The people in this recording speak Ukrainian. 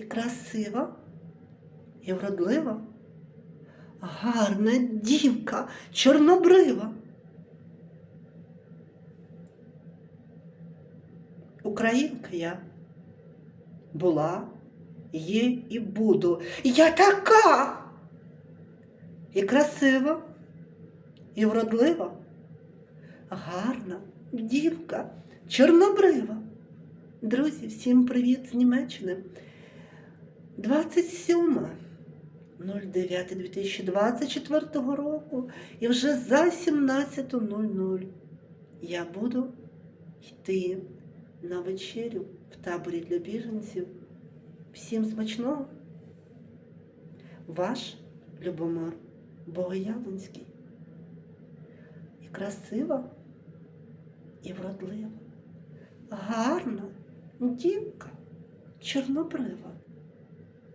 і красива, і вродлива, гарна дівка, чорнобрива. Українка я була, є і буду. Я така і красива, і вродлива, гарна дівка, чорнобрива. Друзі, всім привіт з Німеччини. 27.09.2024 року і вже за 17.00 я буду йти на вечерю в таборі для біженців. Всім смачного! Ваш Любомир Богоявленський. І красива, і вродлива, гарна дівка, чорнобрива.